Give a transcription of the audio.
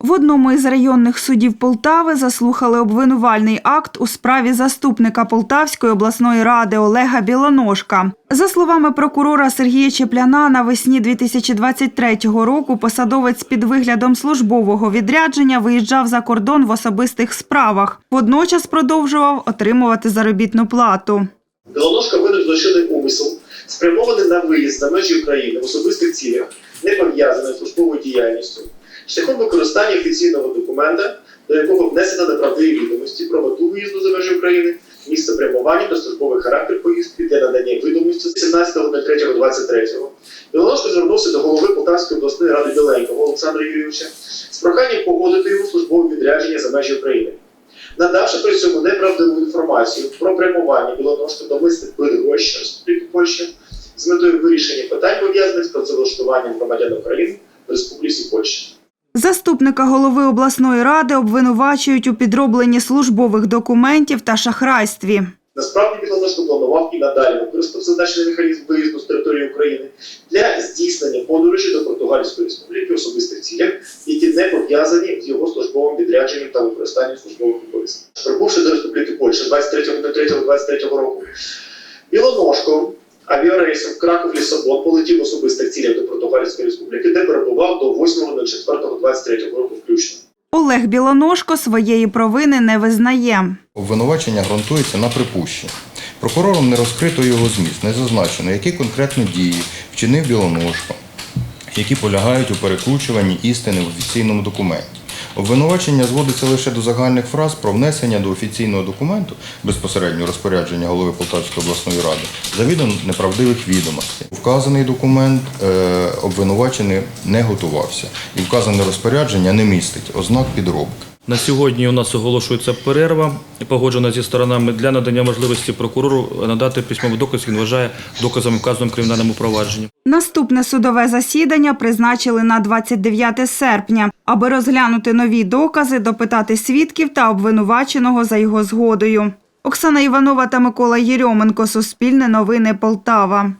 В одному із районних судів Полтави заслухали обвинувальний акт у справі заступника Полтавської обласної ради Олега Білоножка. За словами прокурора Сергія Чепляна, навесні 2023 року посадовець під виглядом службового відрядження виїжджав за кордон в особистих справах. Водночас продовжував отримувати заробітну плату. Білоножка виник злочинний умисел, спрямований на виїзд за межі України в особистих цілях, не пов'язаний з службовою діяльністю, шляхом використання офіційного документа, до якого внесено неправдиві відомості про мету виїзду за межі України, місце прямування та службовий характер поїздки для надання відомості 17.03.23. Білоножка звернувся до голови Полтавської обласної ради Біленького Олександра Юрійовича з проханням погодити йому службове відрядження за межі України надавши при цьому неправдиву інформацію про прямування білоножки до мисних Бідгощ Республіки Польща з метою вирішення питань пов'язаних з працевлаштуванням громадян України в Республіці Польща. Заступника голови обласної ради обвинувачують у підробленні службових документів та шахрайстві. Насправді білоножко планував і надалі використав зазначений механізм виїзду з території України для здійснення подорожі до Португальської республіки особистих цілях, які не пов'язані з його службовим відрядженням та використанням службових обов'язків. Прибувши до Республіки Польща 23.03.23 року, авіарейсом Краков Лісабон полетів в особистих цілях до Португальської республіки, де перебував до 8.04.23 року включно. Олег Білоножко своєї провини не визнає. Обвинувачення ґрунтується на припущенні. Прокурором не розкрито його зміст, не зазначено, які конкретно дії вчинив Білоножко, які полягають у перекручуванні істини в офіційному документі. Обвинувачення зводиться лише до загальних фраз про внесення до офіційного документу безпосередньо розпорядження голови Полтавської обласної ради завідомо неправдивих відомостей. Вказаний документ е, обвинувачений не готувався, і вказане розпорядження не містить ознак підробки. На сьогодні у нас оголошується перерва, погоджена зі сторонами для надання можливості прокурору надати письмовий доказ. Він вважає доказами вказаному кримінальному провадженні. Наступне судове засідання призначили на 29 серпня, аби розглянути нові докази, допитати свідків та обвинуваченого за його згодою. Оксана Іванова та Микола Єрьоменко. Суспільне новини Полтава.